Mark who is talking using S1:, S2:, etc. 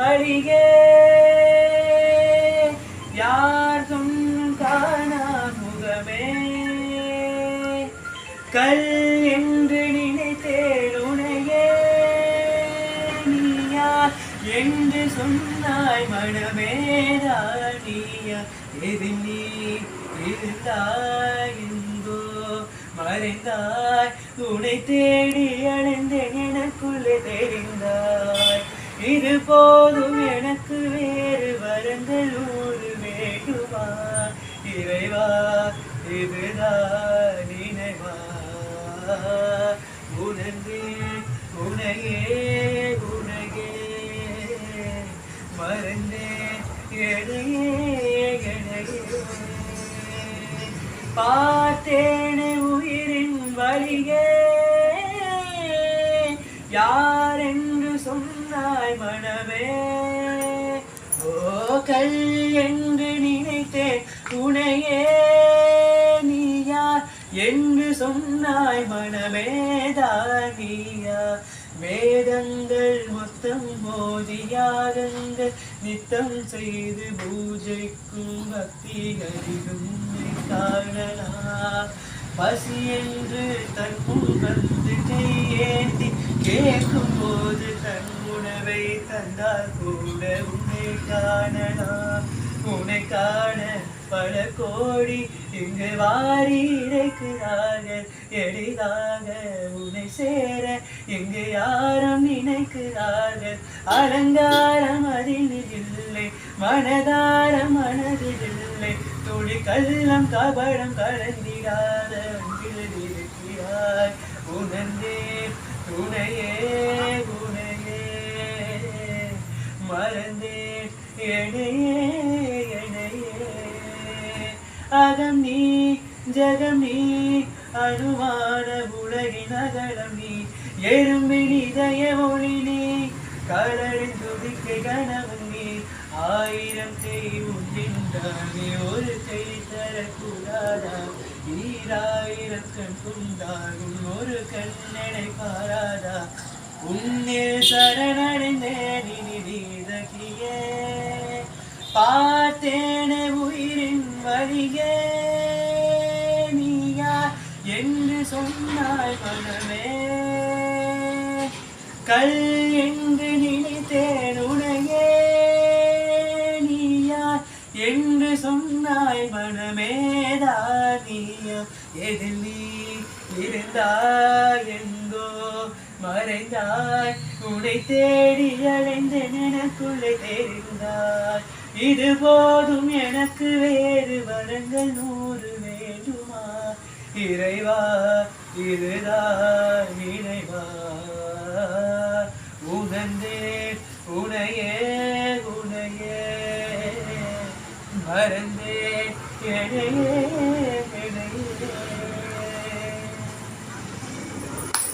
S1: வழியே யாரும் காணா முகமே. கல் என்று நினைத்தேன் உனையே. நீயா என்று சொன்னாய் மனமே நீயா. எது நீ இருந்தாய் எங்கோ மறைந்தாய். உனை தேடி அடைந்தேன் எனக்குள்ளே தெரிந்தாய் இது போதும் எனக்கு வேறு வரங்கள் ஊறு வேண்டுமா? இறைவா இதுதான் நினைவா? உணர்ந்து உனையே உனையே. மறந்தே எனையே எனையே பார்த்தேனே உயிரின் வழியே. யாரின் சொன்னாய் மனமே ஓ கல் என்று நினைத்தேன் உனையே. நீ யார் என்று சொன்னாய் மனமேதானியா வேதங்கள் மொத்தம் மோதியாகங்கள் நித்தம் செய்து பூஜைக்கும் பக்தி அதிகம் காணலாம். பசி என்று தற்போது கையேந்தி கேட்கும் போது தன் தந்தால் கூட உன்னை காணலாம். உன்னை காண பல கோடி இங்கு வாரி இறைக்கிறார்கள் எளிதாக உன்னை சேர இங்கு யாரும் நினைக்கிறார்கள் அலங்காரம் அதில் இல்லை மனதாரம் மனதில் இல்லை. துளி கள்ளம் கபடம் கலந்திராத உணர்ந்தேன் மறந்தேன் எனையே எனையே அகம் நீ ஜகம் நீ அணுவான உலகின் அகலம் நீ. எறும்பின் இதய ஒளி நீ கடலின் துதிக்கை கனவு நீ. ஆயிரம் கை உண்டின்றானே ஒரு கை தரக்கூடாதா? ஈராயிரம் கண் குந்தாகும் ஒரு கண்ணனை பாராதா? உன்னில் சரணடைந்தேன் இனி பார்த்தேனே உயிரின் வழியே. நீயா என்று சொன்னாய் மனமே. கல் என்று நினைத்தேன் உனையே. நீயா என்று சொன்னாய் மனமேதா நீயா எதில் நீ இருந்தாய் என்று மறைந்தாய். உனை தேடி அடைந்தேன் எனக்குள்ளே தெரிந்தாய் இது போதும் எனக்கு வேறு வரங்கள் நூறு வேண்டுமா? இறைவா இதுதான் இறைவா உணர்ந்தேன் உனையே உனையே. மறந்தேன் எனையே